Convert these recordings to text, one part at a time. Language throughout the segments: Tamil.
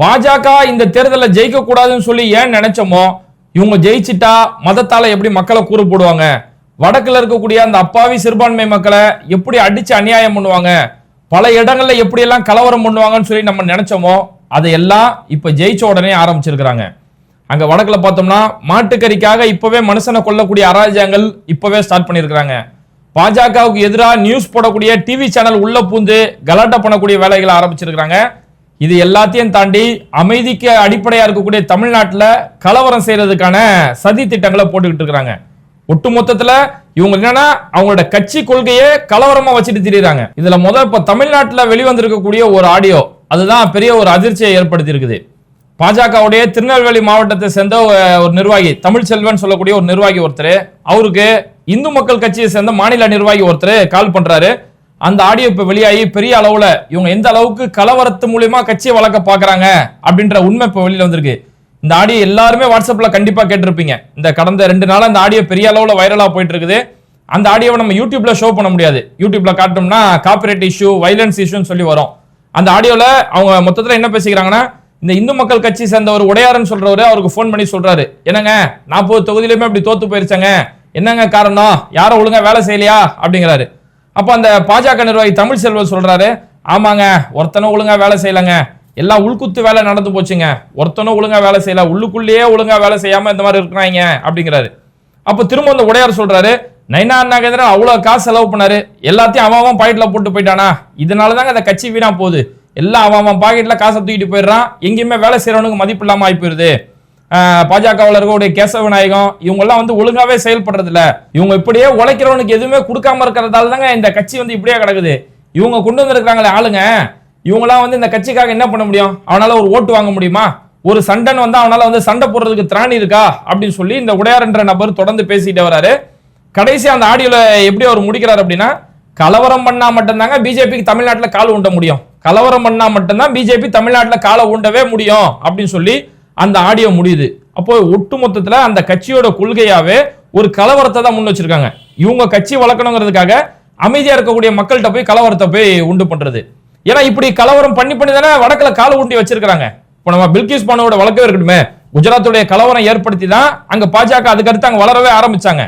பாஜக இந்த தேர்தலில் ஜெயிக்க கூடாதுன்னு சொல்லி ஏன் நினைச்சோமோ இவங்க ஜெயிச்சிட்டா மதத்தால எப்படி மக்களை கூறு போடுவாங்க? வடக்குல இருக்கக்கூடிய அந்த அப்பாவி சிறுபான்மை மக்களை எப்படி அடிச்சு அநியாயம் பண்ணுவாங்க? பல இடங்கள்ல எப்படி எல்லாம் கலவரம் பண்ணுவாங்கன்னு சொல்லி நம்ம நினைச்சோமோ அதையெல்லாம் இப்ப ஜெயிச்ச உடனே ஆரம்பிச்சிருக்கிறாங்க. அங்க வடக்குல பார்த்தோம்னா மாட்டுக்கறிக்காக இப்பவே மனுஷனை கொல்லக்கூடிய அராஜகங்கள் இப்பவே ஸ்டார்ட் பண்ணியிருக்கிறாங்க. பாஜகவுக்கு எதிராக நியூஸ் போடக்கூடிய டிவி சேனல் உள்ள பூந்து கலாட்டா பண்ணக்கூடிய வேலைகளை ஆரம்பிச்சிருக்கிறாங்க. இது எல்லாத்தையும் தாண்டி அமைதிக்கு அடிப்படையா இருக்கக்கூடிய தமிழ்நாட்டில் கலவரம் செய்யறதுக்கான சதி திட்டங்களை போட்டுக்கிட்டு இருக்கிறாங்க. ஒட்டு மொத்தத்துல இவங்க என்னன்னா அவங்களோட கட்சி கொள்கையே கலவரமா வச்சுட்டு திரியுறாங்க. இதுல முதல் இப்ப தமிழ்நாட்டில் வெளிவந்திருக்கக்கூடிய ஒரு ஆடியோ அதுதான் பெரிய ஒரு அதிர்ச்சியை ஏற்படுத்தி இருக்குது பாஜகவுடைய திருநெல்வேலி மாவட்டத்தை சேர்ந்த ஒரு நிர்வாகி தமிழ்ச்செல்வன் சொல்லக்கூடிய ஒரு நிர்வாகி ஒருத்தர் அவருக்கு இந்து மக்கள் கட்சியை சேர்ந்த மாநில நிர்வாகி ஒருத்தர் கால் பண்றாரு. அந்த ஆடியோ இப்ப வெளியாகி பெரிய அளவுல இவங்க எந்த அளவுக்கு கலவரத்து மூலியமா கட்சியை வளர்க்க பாக்குறாங்க அப்படின்ற உண்மை இப்ப வெளியில வந்திருக்கு. இந்த ஆடியோ எல்லாருமே வாட்ஸ்அப்ல கண்டிப்பா கேட்டிருப்பீங்க. இந்த கடந்த ரெண்டு நாளாக அந்த ஆடியோ பெரிய அளவுல வைரலா போயிட்டு இருக்குது அந்த ஆடியோவை நம்ம யூடியூப்ல ஷோ பண்ண முடியாது. யூடியூப்ல காட்டோம்னா காப்பிரைட் இஷ்யூ வைலன்ஸ் இஷ்யூன்னு சொல்லி வரும். அந்த ஆடியோல அவங்க மொத்தத்துல என்ன பேசிக்கிறாங்கன்னா இந்த இந்து மக்கள் கட்சி சேர்ந்த ஒரு உடையாருன்னு சொல்றவரு அவருக்கு ஃபோன் பண்ணி சொல்றாரு. என்னங்க நாற்பது தொகுதியிலுமே அப்படி தோத்து போயிருச்சாங்க. என்னங்க காரணம்? யாரும் ஒழுங்கா வேலை செய்யலையா? அப்படிங்கிறாரு. அப்போ அந்த பாஜக நிர்வாகி தமிழ் செல்வன் சொல்றாரு ஆமாங்க ஒருத்தனும் ஒழுங்கா வேலை செய்யலங்க. எல்லாம் உள்குத்து வேலை நடந்து போச்சுங்க. ஒருத்தனும் ஒழுங்கா வேலை செய்யல. உள்ளுக்குள்ளேயே ஒழுங்கா வேலை செய்யாம இந்த மாதிரி இருக்கிறாங்க அப்படிங்கிறாரு. அப்ப திரும்ப அந்த உடையார் சொல்றாரு நைனா நாகேந்திரன் அவ்வளவு காசு செலவு பண்ணாரு. எல்லாத்தையும் அவன் அவன் பாக்கெட்ல போட்டு போயிட்டானா? இதனால தாங்க அந்த கட்சி வீணா போகுது. எல்லாம் அவன் அவன் பாக்கெட்ல காசை தூக்கிட்டு போயிடுறான். எங்கேயுமே வேலை செய்யறவனுக்கு மதிப்பு இல்லாம ஆகி போயிருது. பாஜகவில் இருக்கக்கூடிய கேசவ நாயகம் இவங்கெல்லாம் வந்து ஒழுங்காவே செயல்படுறது இல்ல இவங்க இப்படியே உழைக்கிறவனுக்கு எதுவுமே கொடுக்காம இருக்கிறதால தாங்க இந்த கட்சி வந்து இப்படியே கிடக்குது. இவங்க கொண்டு வந்திருக்கிறாங்களே ஆளுங்க. இவங்களாம் வந்து இந்த கட்சிக்காக என்ன பண்ண முடியும்? அவனால ஒரு ஓட்டு வாங்க முடியுமா? ஒரு சண்டன் வந்து அவனால வந்து சண்டை போடுறதுக்கு திராணி இருக்கா? அப்படின்னு சொல்லி இந்த உடையார் என்ற நபர் தொடர்ந்து பேசிட்டு வராரு. கடைசி அந்த ஆடியோல எப்படி அவர் முடிக்கிறார் அப்படின்னா கலவரம் பண்ணா மட்டும்தாங்க பிஜேபிக்கு தமிழ்நாட்டில் கால் ஊண்ட முடியும். கலவரம் பண்ணா மட்டும்தான் பிஜேபி தமிழ்நாட்டில் காலை ஊண்டவே முடியும் அப்படின்னு சொல்லி அந்த ஆடியோ முடியுது. அப்போ ஒட்டுமொத்தத்தில் அந்த கட்சியோட கொள்கையாவே ஒரு கலவரத்தை தான் முன் வச்சிருக்காங்க. இவங்க கட்சி வளர்க்கணுங்கிறதுக்காக அமைதியா இருக்கக்கூடிய மக்கள்கிட்ட போய் கலவரத்தை போய் உண்டு பண்றது. ஏன்னா இப்படி கலவரம் பண்ணி பண்ணி தானே வடக்குல காலை ஊண்டி வச்சிருக்காங்க இப்போ நம்ம பில்கிஸ் பானோட வழக்கவே இருக்கட்டுமே. குஜராத்துடைய கலவரம் ஏற்படுத்தி தான் அங்க பாஜக அதுக்கடுத்து அங்க வளரவே ஆரம்பிச்சாங்க.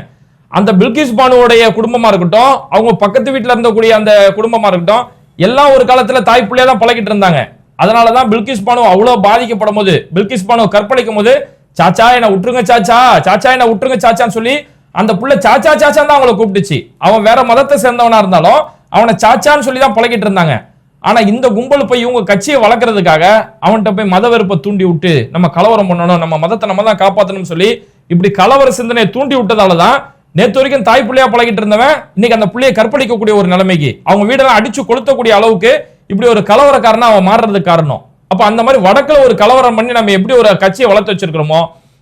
அந்த பில்கிஸ் பானுவோடைய குடும்பமா இருக்கட்டும் அவங்க பக்கத்து வீட்டில் இருந்தக்கூடிய அந்த குடும்பமா இருக்கட்டும் எல்லாம் ஒரு காலத்துல தாய் பிள்ளையா தான் பழகிட்டு இருந்தாங்க. அதனாலதான் பில்கிஸ் பானு அவ்வளவு பாதிக்கப்படும் போது பில்கிஸ் பானு கற்பழிக்கும் போது சாச்சா என்ன விட்டுருங்க சாச்சா சாச்சா என்ன விட்டுருங்க சாச்சான்னு சொல்லி அந்த புள்ள சாச்சா சாச்சான்னு தான் அவங்கள கூப்பிட்டுச்சு. அவன் வேற மதத்தை சேர்ந்தவனா இருந்தாலும் அவனை சாச்சான்னு சொல்லி தான் பழகிட்டு இருந்தாங்க. ஆனா இந்த கும்பல் போய் இவங்க கட்சியை வளர்க்கறதுக்காக அவன்கிட்ட போய் மத வெறுப்பை தூண்டி விட்டு நம்ம கலவரம் பண்ணணும் நம்ம மதத்தை நம்ம தான் காப்பாற்றணும்னு சொல்லி இப்படி கலவர சிந்தனையை தூண்டி விட்டதால தான் நேத்து வரைக்கும் தாய் பிள்ளையா பழகிட்டு இருந்தவன் இன்னைக்கு அந்த பிள்ளையை கற்பழிக்கக்கூடிய ஒரு நிலைமைக்கு அவங்க வீடெல்லாம் அடிச்சு கொளுத்தக்கூடிய அளவுக்கு இப்படி ஒரு கலவரக்காரனா அவன் மாறுறதுக்கு காரணம். அப்போ அந்த மாதிரி வடக்கில் ஒரு கலவரம் பண்ணி நம்ம எப்படி ஒரு கட்சியை வளர்த்து வச்சிருக்கிறோமோ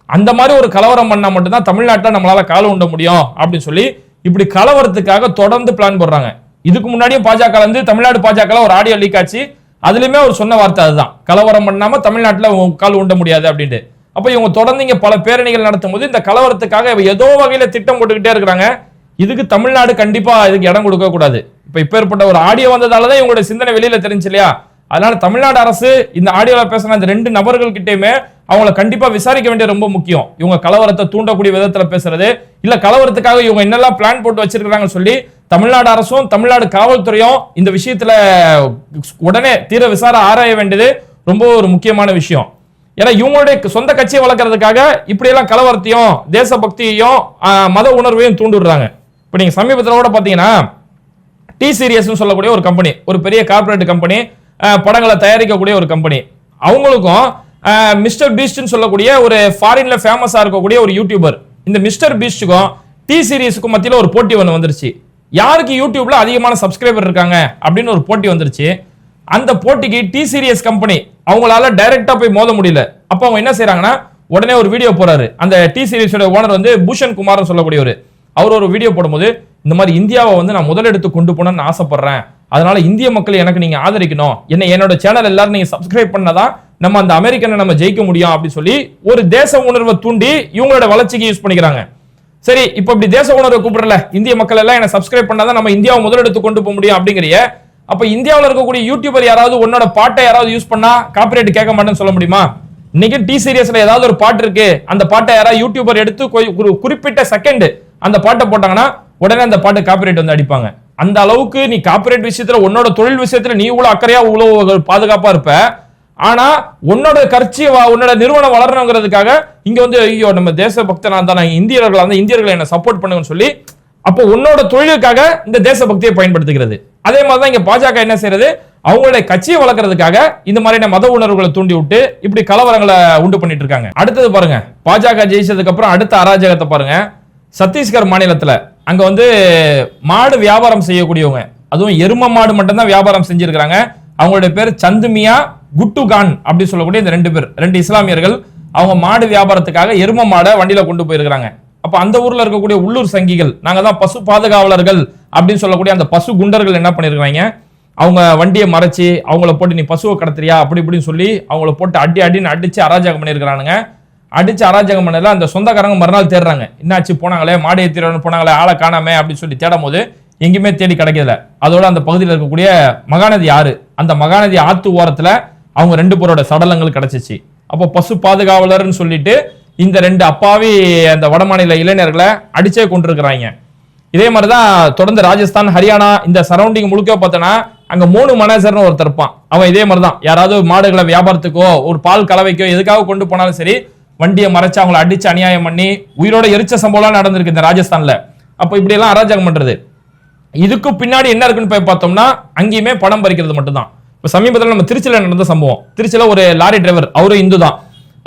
அந்த மாதிரி ஒரு கலவரம் பண்ணால் மட்டும்தான் தமிழ்நாட்டில் நம்மளால கால உண்ட முடியும் அப்படின்னு சொல்லி இப்படி கலவரத்துக்காக தொடர்ந்து பிளான் போடுறாங்க. இதுக்கு முன்னாடியும் பாஜக வந்து தமிழ்நாடு பாஜக ஒரு ஆடியோ லீக் ஆச்சு. அதுலயுமே அவர் சொன்ன வார்த்தை அதுதான். கலவரம் பண்ணாம தமிழ்நாட்டில் கால் உண்ட முடியாது அப்படின்ட்டு. அப்போ இவங்க தொடர்ந்து இங்கே பல பேரணிகள் நடத்தும் போது இந்த கலவரத்துக்காக ஏதோ வகையில் திட்டம் போட்டுக்கிட்டே இருக்கிறாங்க. இதுக்கு தமிழ்நாடு கண்டிப்பாக இதுக்கு இடம் கொடுக்க கூடாது இப்போ இப்பேர்பட்ட ஒரு ஆடியோ வந்ததாலதான் இவங்களுடைய சிந்தனை வெளியில் தெரிஞ்சு இல்லையா அதனால தமிழ்நாடு அரசு இந்த ஆடியோவில் பேசின இந்த ரெண்டு நபர்கள் கிட்டயுமே அவங்கள கண்டிப்பாக விசாரிக்க வேண்டியது ரொம்ப முக்கியம். இவங்க கலவரத்தை தூண்டக்கூடிய விதத்தில் பேசுறது இல்லை கலவரத்துக்காக இவங்க என்னெல்லாம் பிளான் போட்டு வச்சிருக்கிறாங்கன்னு சொல்லி தமிழ்நாடு அரசும் தமிழ்நாடு காவல்துறையும் இந்த விஷயத்தில் உடனே தீர விசார ஆராய வேண்டியது ரொம்ப ஒரு முக்கியமான விஷயம். ஏன்னா இவங்களுடைய சொந்த கட்சியை வளர்க்கறதுக்காக இப்படியெல்லாம் கலவரத்தையும் தேசபக்தியையும் மத உணர்வையும் தூண்டுடுறாங்க. இப்போ நீங்கள் சமீபத்தில் கூட பார்த்தீங்கன்னா டி சீரியஸ்னு சொல்லக்கூடிய ஒரு கம்பெனி ஒரு பெரிய கார்ப்பரேட் கம்பெனி படங்களை தயாரிக்கக்கூடிய ஒரு கம்பெனி அவங்களுக்கும் மிஸ்டர் பீஸ்ட்னு சொல்லக்கூடிய ஒரு ஃபாரின்ல ஃபேமஸாக இருக்கக்கூடிய ஒரு யூடியூபர் இந்த மிஸ்டர் பீஸ்டுக்கும் டி சீரியஸுக்கும் மத்தியில் ஒரு போட்டி ஒன்று வந்துருச்சு. யாருக்கு யூடியூப்ல அதிகமான சப்ஸ்கிரைபர் இருக்காங்க? அப்படின்னு ஒரு போட்டி வந்துருச்சு. அந்த போட்டிக்கு டி சீரியஸ் கம்பெனி அவங்களால டைரக்டா போய் மோத முடியல. அப்போ அவங்க என்ன செய்யறாங்கன்னா உடனே ஒரு வீடியோ போறாரு. அந்த டி சீரியஸோட ஓனர் வந்து பூஷன் குமார்னு சொல்லக்கூடியவர். அவர் ஒரு வீடியோ போடும்போது இந்த மாதிரி இந்தியாவை வந்து நான் முதலெடுத்து கொண்டு போனேன்னு ஆசைப்படுறேன். அதனால இந்திய மக்கள் எனக்கு நீங்க ஆதரிக்கணும். என்ன என்னோட சேனல் எல்லாரும் நீங்க சப்ஸ்கிரைப் பண்ணாதான் நம்ம அந்த அமெரிக்கனை நம்ம ஜெயிக்க முடியும் அப்படின்னு சொல்லி ஒரு தேச உணர்வை தூண்டி இவங்களோட வளர்ச்சிக்கு யூஸ் பண்ணிக்கிறாங்க. சரி இப்போ இப்படி தேச உணர்வை கூப்பிடல இந்திய மக்கள் எல்லாம் என்ன சப்ஸ்கிரைப் பண்ணாதான் நம்ம இந்தியாவை முதலெடுத்து கொண்டு போக முடியும் அப்படிங்கிறிய. அப்ப இந்தியாவில் இருக்கக்கூடிய யூடியூபர் யாராவது உன்னோட பாட்டை யாராவது யூஸ் பண்ணா காப்பிரைட் கேட்க மாட்டேன்னு சொல்ல முடியுமா? இன்னைக்கு டி சீரியஸ்ல ஏதாவது ஒரு பாட்டு இருக்கு அந்த பாட்டை யாராவது யூடியூபர் எடுத்து ஒரு குறிப்பிட்ட செகண்ட் அந்த பாட்டை போட்டாங்கன்னா உடனே அந்த பாட்டு காப்பிரைட் வந்து அடிப்பாங்க. அந்த அளவுக்கு நீ காப்பிரைட் விஷயத்துல உன்னோட தொழில் விஷயத்துல நீ இவ்வளவு அக்கறையா இவ்வளவு பாதுகாப்பா இருப்ப. ஆனா உன்னோட கட்சி உன்னோட நிறுவனம் வளரணுங்கிறதுக்காக இங்க வந்து ஐயோ நம்ம தேச பக்தனா தான் நான் இந்தியர்கள் அந்த இந்தியர்களை என்ன சப்போர்ட் பண்ணுங்கன்னு சொல்லி அப்போ உன்னோட தொழிலுக்காக இந்த தேசபக்தியை பயன்படுத்துகிறது. அதே மாதிரி தான் இங்க பாஜக என்ன செய்யறது? அவங்களுடைய கட்சியை வளர்க்கறதுக்காக இந்த மாதிரியான மத உணர்வுகளை தூண்டி விட்டு இப்படி கலவரங்களை உண்டு பண்ணிட்டு இருக்காங்க. அடுத்தது பாருங்க பாஜக ஜெயிச்சதுக்கு அப்புறம் அடுத்த அராஜகத்தை பாருங்க. சத்தீஸ்கர் மாநிலத்துல அங்கே வந்து மாடு வியாபாரம் செய்யக்கூடியவங்க. அதுவும் எரும மாடு மட்டும்தான் வியாபாரம் செஞ்சுருக்கிறாங்க. அவங்களுடைய பேர் சந்துமியா குட்டு கான் அப்படி சொல்லக்கூடிய இந்த ரெண்டு பேர் ரெண்டு இஸ்லாமியர்கள் அவங்க மாடு வியாபாரத்துக்காக எரும மாடை வண்டியில் கொண்டு போயிருக்கிறாங்க. அப்போ அந்த ஊரில் இருக்கக்கூடிய உள்ளூர் சங்கிகள் நாங்கள் தான் பசு பாதுகாவலர்கள் அப்படின்னு சொல்லக்கூடிய அந்த பசு குண்டர்கள் என்ன பண்ணியிருக்கிறாங்க அவங்க வண்டியை மறைச்சி அவங்கள போட்டு நீ பசுவை கடத்துறியா? அப்படி இப்படின்னு சொல்லி அவங்கள போட்டு அடி அடின்னு அடித்து அராஜகம் பண்ணியிருக்கிறானுங்க அடிச்சு அராஜகம் பண்ணதில் அந்த சொந்தக்காரங்க மறுநாள் தேடுறாங்க. என்னாச்சு போனாங்களே? மாடு ஏத்திரன்னு போனாங்களே ஆளை காணாமே அப்படின்னு சொல்லி தேடும் போது எங்கேயுமே தேடி கிடைக்கல. அதோட அந்த பகுதியில் இருக்கக்கூடிய மகாநதி ஆறு அந்த மகாநதி ஆத்து ஓரத்தில் அவங்க ரெண்டு பேரோட சடலங்கள் கிடச்சிச்சு. அப்போ பசு பாதுகாவலர்னு சொல்லிட்டு இந்த ரெண்டு அப்பாவி அந்த வடமாநில இளைஞர்களை அடிச்சே கொண்டிருக்கிறாங்க. இதே மாதிரி தான் தொடர்ந்து ராஜஸ்தான் ஹரியானா இந்த சரௌண்டிங் முழுக்க பார்த்தோன்னா அங்கே மூணு மனேசர்னு ஒருத்தர் இருப்பான். அவன் இதே மாதிரி தான் யாராவது மாடுகளை வியாபாரத்துக்கோ ஒரு பால் கலவைக்கோ எதுக்காக கொண்டு போனாலும் சரி வண்டியை மறைச்சு அவங்கள அடிச்சு அநியாயம் பண்ணி உயிரோட எரிச்ச சம்பவம்லாம் நடந்திருக்கு இந்த ராஜஸ்தான்ல. அப்போ இப்படி எல்லாம் அராஜகம் பண்றது. இதுக்கு பின்னாடி என்ன இருக்குன்னு போய் பார்த்தோம்னா அங்கேயுமே பணம் பறிக்கிறது மட்டும்தான். இப்போ சமீபத்தில் நம்ம திருச்சியில் நடந்த சம்பவம். திருச்சியில் ஒரு லாரி டிரைவர் அவரு இந்து தான்.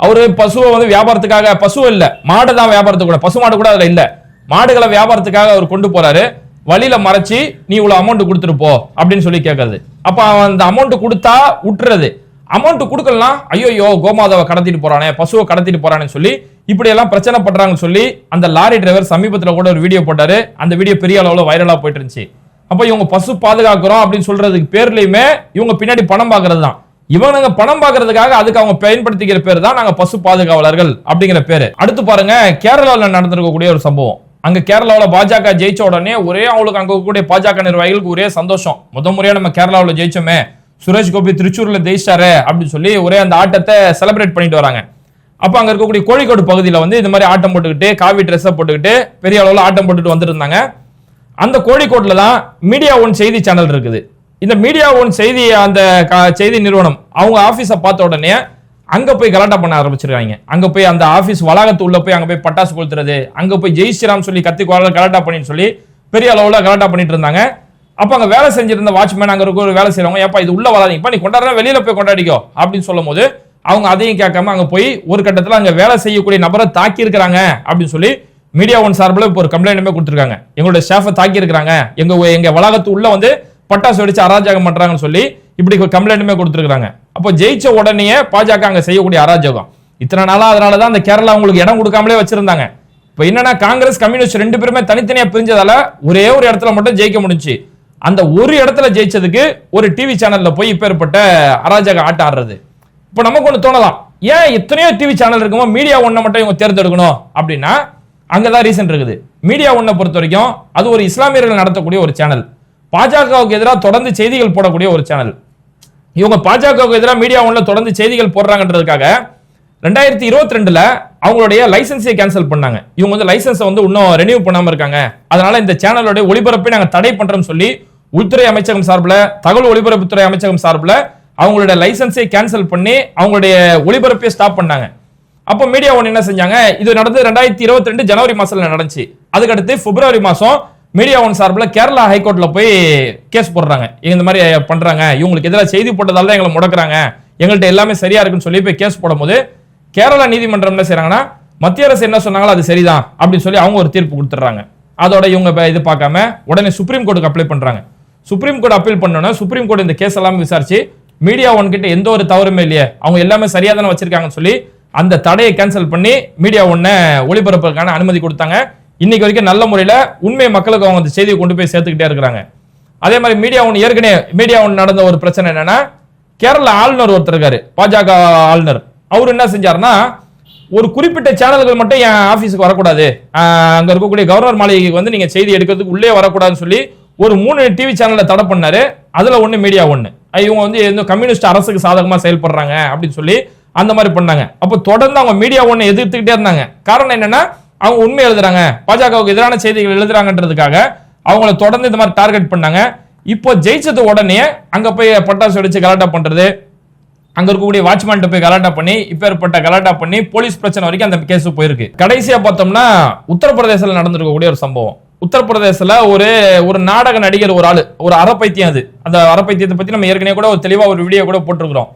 அவரு பசுவை வந்து வியாபாரத்துக்காக பசு இல்ல மாடு தான் வியாபாரத்துக்கு கூட பசு மாடு கூட அதுல இல்ல. மாடுகளை வியாபாரத்துக்காக அவர் கொண்டு போறாரு. வழியில மறைச்சு நீ இவ்வளவு அமௌண்ட் கொடுத்துட்டு போ அப்படின்னு சொல்லி கேட்கறது அப்ப அவன் அந்த அமௌண்ட் கொடுத்தா விட்டுறது அமௌண்ட் கொடுக்கலாம் ஐயோ கோமாதாவை கடத்திட்டு போறானே பசுவை கடத்திட்டு போறானே சொல்லி இப்படி எல்லாம் பிரச்சனை பண்றாங்கன்னு சொல்லி அந்த லாரி டிரைவர் சமீபத்தில் கூட ஒரு வீடியோ போட்டாரு. அந்த வீடியோ பெரிய அளவில் வைரலா போயிட்டு இருந்துச்சு. அப்ப இவங்க பசு பாதுகாக்கிறோம் அப்படின்னு சொல்றதுக்கு பேர்லயுமே இவங்க பின்னாடி பணம் பாக்குறது தான் இவனுங்க பணம் பாக்குறதுக்காக அதுக்கு அவங்க பயன்படுத்திக்கிற பேர் தான் நாங்க பசு பாதுகாவலர்கள் அப்படிங்கிற பேரு. அடுத்து பாருங்க கேரளாவில் நடந்திருக்கக்கூடிய ஒரு சம்பவம். அங்க கேரளாவில் பாஜக ஜெயிச்ச உடனே ஒரே அவங்களுக்கு அங்க கூடிய பாஜக நிர்வாகிகளுக்கு ஒரே சந்தோஷம். முத முறையா நம்ம கேரளாவில் ஜெயிச்சோமே. சுரேஷ் கோபி திருச்சூர்ல ஜெயிச்சாரு அப்படின்னு சொல்லி ஒரே அந்த ஆட்டத்தை செலிப்ரேட் பண்ணிட்டு வராங்க. அப்போ அங்க இருக்கக்கூடிய கோழிக்கோடு பகுதியில வந்து இந்த மாதிரி ஆட்டம் போட்டுக்கிட்டு காவி ட்ரெஸ்ஸை போட்டுக்கிட்டு பெரிய அளவில் ஆட்டம் போட்டுட்டு வந்துட்டு இருந்தாங்க அந்த கோழிக்கோட்டில் தான் மீடியா ஒன் செய்தி சேனல் இருக்குது. இந்த மீடியா ஒன் செய்தி அந்த செய்தி நிறுவனம் அவங்க ஆஃபீஸை பார்த்த உடனே அங்கே போய் கலாட்டா பண்ண ஆரம்பிச்சிருக்காங்க. அங்கே போய் அந்த ஆஃபீஸ் வளாகத்து உள்ள போய் அங்கே போய் பட்டாசு கொளுத்துறது அங்கே போய் ஜெய் ஸ்ரீராம் சொல்லி கத்தி குரல்ல கலாட்டா பண்ணின்னு சொல்லி பெரிய அளவில் கலாட்டா பண்ணிட்டு இருந்தாங்க. அப்ப அங்க வேலை செஞ்சிருந்த வாட்ச்மேன் அங்க இருக்கிற ஒரு வேலை செய்யறவங்க ஏப்பா இது உள்ள வராதீங்கப்பா நீ கொண்டாடுற வெளியில போய் கொண்டாடிக்கோ. அப்படின்னு சொல்லும் போது அவங்க அதையும் கேட்காம அங்க போய் ஒரு கட்டத்துல அங்க வேலை செய்யக்கூடிய நபரை தாக்கி இருக்கிறாங்க அப்படின்னு சொல்லி மீடியா ஒன் சார்பில் இப்போ ஒரு கம்ப்ளைண்ட்டுமே கொடுத்துருக்காங்க. எங்களுடைய ஸ்டாஃபை தாக்கி இருக்கிறாங்க எங்க எங்க வளாகத்து உள்ள வந்து பட்டாசு வெடிச்சு அராஜகம் பண்றாங்கன்னு சொல்லி இப்படி ஒரு கம்ப்ளைண்ட்டுமே கொடுத்துருக்காங்க அப்போ ஜெயிச்ச உடனே பாஜக அங்க செய்யக்கூடிய அராஜகம். இத்தனை நாளா அதனால தான் அந்த கேரளா அவங்களுக்கு இடம் கொடுக்காமலே வச்சிருந்தாங்க. இப்போ என்னன்னா காங்கிரஸ் கம்யூனிஸ்ட் ரெண்டு பேருமே தனித்தனியா பிரிஞ்சதால ஒரே ஒரு இடத்துல மட்டும் ஜெயிக்க முடிஞ்சுச்சு. அந்த ஒரு இடத்துல ஜெயிச்சதுக்கு ஒரு டிவி சேனல்ல போய் இப்பேற்பட்ட அராஜக ஆட்ட ஆடுறது. இப்போ நமக்கு ஒன்று தோணலாம். ஏன் எத்தனையோ டிவி சேனல் இருக்குமோ மீடியா ஒன்றை மட்டும் இவங்க தேர்ந்தெடுக்கணும் அப்படின்னா அங்கதான் ரீசன் இருக்குது. மீடியா ஒன்றை பொறுத்த வரைக்கும் அது ஒரு இஸ்லாமியர்கள் நடத்தக்கூடிய ஒரு சேனல் பாஜகவுக்கு எதிராக தொடர்ந்து செய்திகள் போடக்கூடிய ஒரு சேனல் இவங்க பாஜகவுக்கு எதிராக மீடியா ஒன்றில் தொடர்ந்து செய்திகள் போடுறாங்கன்றதுக்காக ரெண்டாயிரத்தி இருபத்தி ரெண்டுல அவங்களுடைய லைசன்ஸை கேன்சல் பண்ணாங்க. இவங்க வந்து லைசன்ஸை வந்து இன்னும் ரெனியூ பண்ணாம இருக்காங்க. அதனால இந்த சேனலோட ஒளிபரப்பை நாங்கள் தடை பண்றோம்னு சொல்லி உள்துறை அமைச்சகம் சார்பில் தகவல் ஒளிபரப்புத்துறை அமைச்சகம் சார்பில் அவங்களுடைய லைசன்ஸை கேன்சல் பண்ணி அவங்களுடைய ஒளிபரப்பை ஸ்டாப் பண்ணாங்க. அப்போ மீடியா ஒன் என்ன செஞ்சாங்க? இது நடந்து ரெண்டாயிரத்தி இருபத்தி ரெண்டு ஜனவரி மாசத்துல நடந்துச்சு. அதுக்கடுத்து பிப்ரவரி மாசம் மீடியா ஒன் சார்பில் கேரளா ஹைகோர்ட்ல போய் கேஸ் போடுறாங்க. இந்த மாதிரி பண்றாங்க. இவங்களுக்கு எதிராக செய்தி போட்டதால தான் எங்களை முடக்கிறாங்க. எங்கள்கிட்ட எல்லாமே சரியா இருக்குன்னு சொல்லி போய் கேஸ் போடும்போது கேரளா நீதிமன்றம் என்ன செய்யறாங்கன்னா மத்திய அரசு என்ன சொன்னாங்களோ அது சரிதான் அப்படின்னு சொல்லி அவங்க ஒரு தீர்ப்பு கொடுத்துட்றாங்க. அதோட இவங்க இது பார்க்காம உடனே சுப்ரீம் கோர்ட்டுக்கு அப்ளை பண்றாங்க. சுப்ரீம் கோர்ட் அப்பீல் பண்ணோன்னா சுப்ரீம் கோர்ட் இந்த கேஸ் எல்லாம் விசாரிச்சு மீடியா ஒன்கிட்ட எந்த ஒரு தவறுமே இல்லையே. அவங்க எல்லாமே சரியா தானே வச்சிருக்காங்கன்னு சொல்லி அந்த தடையை கேன்சல் பண்ணி மீடியா ஒன்றை ஒளிபரப்புறதுக்கான அனுமதி கொடுத்தாங்க. இன்னைக்கு வரைக்கும் நல்ல முறையில் உண்மை மக்களுக்கு அவங்க அந்த செய்தியை கொண்டு போய் சேர்த்துக்கிட்டே இருக்கிறாங்க. அதே மாதிரி மீடியா ஒன்று ஏற்கனவே மீடியா ஒன்று நடந்த ஒரு பிரச்சனை என்னன்னா கேரள ஆளுநர் ஒருத்தர் இருக்காரு பாஜக ஆளுநர். அவர் என்ன செஞ்சாருன்னா ஒரு குறிப்பிட்ட சேனல்கள் மட்டும் என் ஆஃபீஸுக்கு வரக்கூடாது. அங்கே இருக்கக்கூடிய கவர்னர் மாளிகைக்கு வந்து நீங்கள் செய்தி எடுக்கிறதுக்கு உள்ளே வரக்கூடாதுன்னு சொல்லி ஒரு மூணு டிவி சேனலை தடை பண்ணாரு. அதில் ஒன்று மீடியா ஒன்று இவங்க வந்து எந்த கம்யூனிஸ்ட் அரசுக்கு சாதகமாக செயல்படுறாங்க அப்படின்னு சொல்லி அந்த மாதிரி பண்ணாங்க. அப்போ தொடர்ந்து அவங்க மீடியா ஒன்று எதிர்த்துக்கிட்டே இருந்தாங்க. காரணம் என்னென்னா அவங்க உண்மை எழுதுறாங்க. பாஜகவுக்கு எதிரான செய்திகள் எழுதுறாங்கன்றதுக்காக அவங்கள தொடர்ந்து இந்த மாதிரி டார்கெட் பண்ணாங்க. இப்போ ஜெயிச்சது உடனே அங்கே போய் பட்டாசு வெடிச்சு கலாட்டா பண்ணுறது அங்க இருக்கக்கூடிய வாட்ச்மேன் போய் கலாட்டா பண்ணி இப்பேற்பட்ட கலாட்டா பண்ணி போலீஸ் பிரச்சனை வரைக்கும் அந்த கேஸ் போயிருக்கு. கடைசியா பார்த்தோம்னா உத்தரப்பிரதேசல நடந்திருக்கக்கூடிய ஒரு சம்பவம். உத்தரப்பிரதேசல ஒரு ஒரு நாடக நடிகர் ஒரு ஆளு ஒரு அறப்பைத்தியம் அது. அந்த அறப்பைத்தியத்தை பத்தி நம்ம ஏற்கனவே கூட ஒரு தெளிவா ஒரு வீடியோ கூட போட்டிருக்கிறோம்.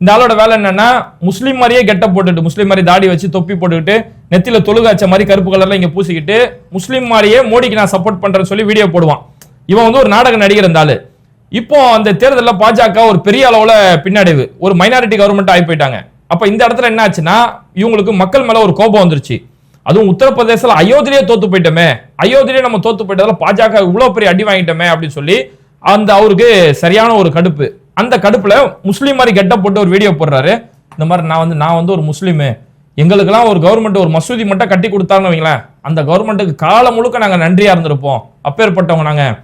இந்த ஆளோட வேலை என்னன்னா முஸ்லீம் மாதிரியே கெட்ட போட்டுட்டு முஸ்லீம் மாதிரி தாடி வச்சு தொப்பி போட்டுக்கிட்டு நெத்தியில தொழுகாச்ச மாதிரி கருப்பு கலர்ல இங்க பூசிக்கிட்டு முஸ்லீம் மாதிரியே மோடிக்கு நான் சப்போர்ட் பண்றேன்னு சொல்லி வீடியோ போடுவான். இவன் வந்து ஒரு நாடக நடிகர் இந்த இப்போ அந்த தேர்தலில் பாஜக ஒரு பெரிய அளவில் பின்னடைவு. ஒரு மைனாரிட்டி கவர்மெண்ட் ஆகி போயிட்டாங்க. அப்போ இந்த இடத்துல என்ன ஆச்சுன்னா இவங்களுக்கு மக்கள் மேலே ஒரு கோபம் வந்துருச்சு. அதுவும் உத்தரப்பிரதேசத்தில் அயோத்தியிலே தோத்து போயிட்டோமே. அயோத்தியிலே நம்ம தோத்து போயிட்டதால பாஜக இவ்வளோ பெரிய அடி வாங்கிட்டோமே அப்படின்னு சொல்லி அந்த அவருக்கு சரியான ஒரு கடுப்பு. அந்த கடுப்பில் முஸ்லீம் மாதிரி கெட்ட போட்டு ஒரு வீடியோ போடுறாரு. இந்த மாதிரி நான் வந்து நான் வந்து ஒரு முஸ்லீமு. எங்களுக்கெல்லாம் ஒரு கவர்மெண்ட் ஒரு மசூதி மட்டும் கட்டி கொடுத்தாங்கன்னு வைங்களேன். அந்த கவர்மெண்ட்டுக்கு காலம் முழுக்க நாங்கள் நன்றியாக இருந்திருப்போம். அப்பேற்பட்டவங்க நாங்கள்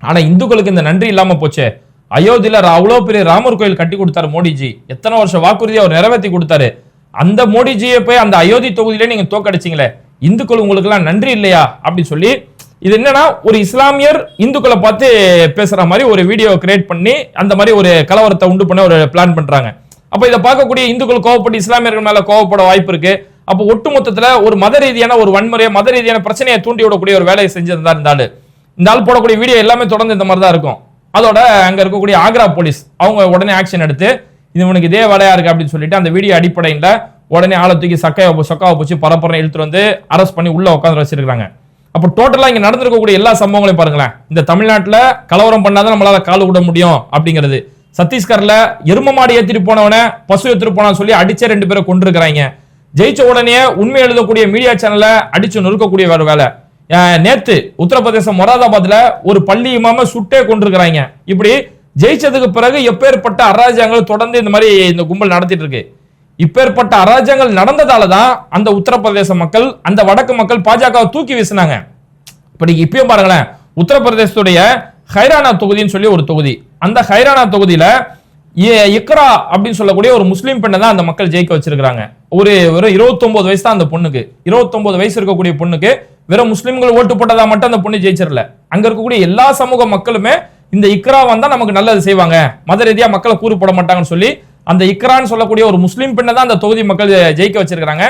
ஆனா இந்துக்களுக்கு இந்த நன்றி இல்லாம போச்சே. அயோத்தியில ரா- அவ்வளவு பெரிய ராமர் கோயில் கட்டி கொடுத்தாரு மோடிஜி. எத்தனை வருஷம் வாக்குறுதியை அவர் நிறைவேற்றி கொடுத்தாரு. அந்த மோடிஜியை போய் அந்த அயோத்தி தொகுதியிலே நீங்க தோக்கடிச்சீங்களே. இந்துக்கள் உங்களுக்கு எல்லாம் நன்றி இல்லையா? அப்படி சொல்லி இது என்னன்னா ஒரு இஸ்லாமியர் இந்துக்களை பார்த்து பேசுற மாதிரி ஒரு வீடியோ கிரியேட் பண்ணி அந்த மாதிரி ஒரு கலவரத்தை உண்டு பண்ண ஒரு பிளான் பண்றாங்க. அப்ப இதை பார்க்கக்கூடிய இந்துக்கள் கோவப்பட்டு இஸ்லாமியர்கள் மேல கோவப்பட வாய்ப்பு இருக்கு. அப்போ ஒட்டுமொத்தத்துல ஒரு மத ரீதியான ஒரு வன்முறையை மத ரீதியான பிரச்சனையை தூண்டி விடக்கூடிய ஒரு வேலையை செஞ்சிருந்தா இருந்தாலும் இந்த ஆள் போடக்கூடிய வீடியோ எல்லாமே தொடர்ந்து இந்த மாதிரி தான் இருக்கும். அதோட அங்கே இருக்கக்கூடிய ஆக்ரா போலீஸ் அவங்க உடனே ஆக்ஷன் எடுத்து இது உனக்கு இதே வேலையா இருக்கு அப்படின்னு சொல்லிட்டு அந்த வீடியோ அடிப்படையில் உடனே ஆளை தூக்கி சக்கையை சொக்காவை போச்சு பரப்புறம் இழுத்துட்டு வந்து அரெஸ்ட் பண்ணி உள்ள உட்காந்து வச்சிருக்காங்க அப்போ டோட்டலாக இங்கே நடந்திருக்கக்கூடிய எல்லா சம்பவங்களையும் பாருங்களேன். இந்த தமிழ்நாட்டில் கலவரம் பண்ணாதான் நம்மளால கால் விட முடியும் அப்படிங்கிறது. சத்தீஸ்கரில் எரும மாடு ஏற்றிட்டு போனவன பசு ஏற்றிட்டு போனான்னு சொல்லி அடிச்ச ரெண்டு பேரை கொண்டிருக்கிறாங்க ஜெயிச்ச உடனே உண்மை எழுதக்கூடிய மீடியா சேனலை அடிச்சு நொறுக்கக்கூடிய வேறு வேலை. நேத்து உத்தரப்பிரதேசம் மொராதாபாத்ல ஒரு பள்ளி இமாம சுட்டே கொண்டிருக்கிறாங்க. இப்படி ஜெயிச்சதுக்கு பிறகு எப்பேற்பட்ட அராஜகங்கள் தொடர்ந்து இந்த மாதிரி இந்த கும்பல் நடத்திட்டு இருக்கு. இப்பேற்பட்ட அராஜகங்கள் நடந்ததால தான் அந்த உத்தரப்பிரதேச மக்கள் அந்த வடக்கு மக்கள் பாஜகவை தூக்கி வீசினாங்க. இப்ப இப்பயும் பாருங்களேன் உத்தரப்பிரதேசத்துடைய ஹைரானா தொகுதின்னு சொல்லி ஒரு தொகுதி. அந்த ஹைரானா தொகுதியில இக்ரா அப்படின்னு சொல்லக்கூடிய ஒரு முஸ்லீம் பெண்ணை தான் அந்த மக்கள் ஜெயிக்க வச்சிருக்கிறாங்க. ஒரு ஒரு இருபத்தொன்பது வயசு தான் அந்த பொண்ணுக்கு. 29 வயசு இருக்கக்கூடிய பொண்ணுக்கு வெறும் முஸ்லீம்கள் ஓட்டு போட்டதா மட்டும் அந்த பொண்ணு ஜெயிச்சிடல. அங்க இருக்கக்கூடிய எல்லா சமூக மக்களுமே இந்த இக்ரா வந்தா நமக்கு நல்லது செய்வாங்க. மத ரீதியா மக்களை கூறு போட மாட்டாங்கன்னு சொல்லி அந்த இக்ரான்னு சொல்லக்கூடிய ஒரு முஸ்லீம் பெண்ணை தான் அந்த தொகுதி மக்கள் ஜெயிக்க வச்சிருக்காங்க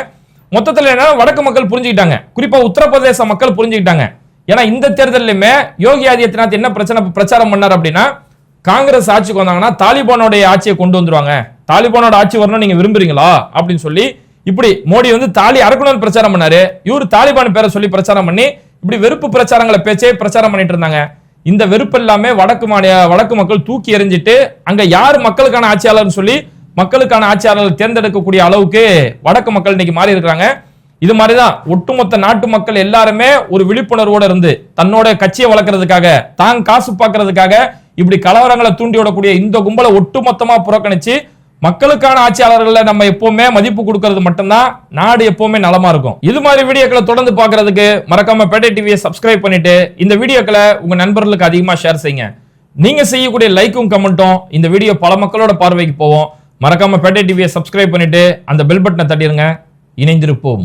மொத்தத்துல என்ன வடக்கு மக்கள் புரிஞ்சுக்கிட்டாங்க. குறிப்பா உத்தரப்பிரதேச மக்கள் புரிஞ்சுக்கிட்டாங்க. ஏன்னா இந்த தேர்தலுமே யோகி ஆதித்யநாத் என்ன பிரச்சனை பிரச்சாரம் பண்ணார் அப்படின்னா காங்கிரஸ் ஆட்சிக்கு வந்தாங்கன்னா தாலிபானோடைய ஆட்சியை கொண்டு வந்துருவாங்க. தாலிபானோட ஆட்சி வரணும் நீங்க விரும்புறீங்களா? அப்படின்னு சொல்லி இப்படி மோடி வந்து தாலி அறக்கணும்னு பிரச்சாரம் பண்ணாரு. இவரு தாலிபான் பேரை சொல்லி பிரச்சாரம் பண்ணி இப்படி வெறுப்பு பிரச்சாரங்களை பேச்சே பிரச்சாரம் பண்ணிட்டு இருந்தாங்க. இந்த வெறுப்பு எல்லாமே வடக்கு மாநில வடக்கு மக்கள் தூக்கி எறிஞ்சிட்டு அங்க யார் மக்களுக்கான ஆட்சியாளர்னு சொல்லி மக்களுக்கான ஆட்சியாளர்கள் தேர்ந்தெடுக்கக்கூடிய அளவுக்கு வடக்கு மக்கள் இன்னைக்கு மாறி இருக்கிறாங்க. இது மாதிரிதான் ஒட்டுமொத்த நாட்டு மக்கள் எல்லாருமே ஒரு விழிப்புணர்வோட இருந்து தன்னோட கட்சியை வளர்க்கறதுக்காக தான் காசு பார்க்கறதுக்காக இப்படி கலவரங்களை தூண்டி விடக்கூடிய இந்த கும்பலை ஒட்டுமொத்தமா புறக்கணிச்சு மக்களுக்கான ஆட்சியாளர்களை நம்ம எப்பவுமே மதிப்பு கொடுக்கறது மட்டும்தான் நாடு எப்பவுமே நலமா இருக்கும். இது மாதிரி வீடியோக்களை தொடர்ந்து பாக்குறதுக்கு மறக்காம பேட்டை டிவியை சப்ஸ்கிரைப் பண்ணிட்டு இந்த வீடியோக்களை உங்க நண்பர்களுக்கு அதிகமா ஷேர் செய்யுங்க. நீங்க செய்யக்கூடிய லைக்கும் கமெண்ட்டும் இந்த வீடியோ பல மக்களோட பார்வைக்கு போவோம் மறக்காம பேட்டை டிவியை சப்ஸ்கிரைப் பண்ணிட்டு அந்த பெல் பட்டனை தட்டிடுங்க இணைந்திருப்போம்.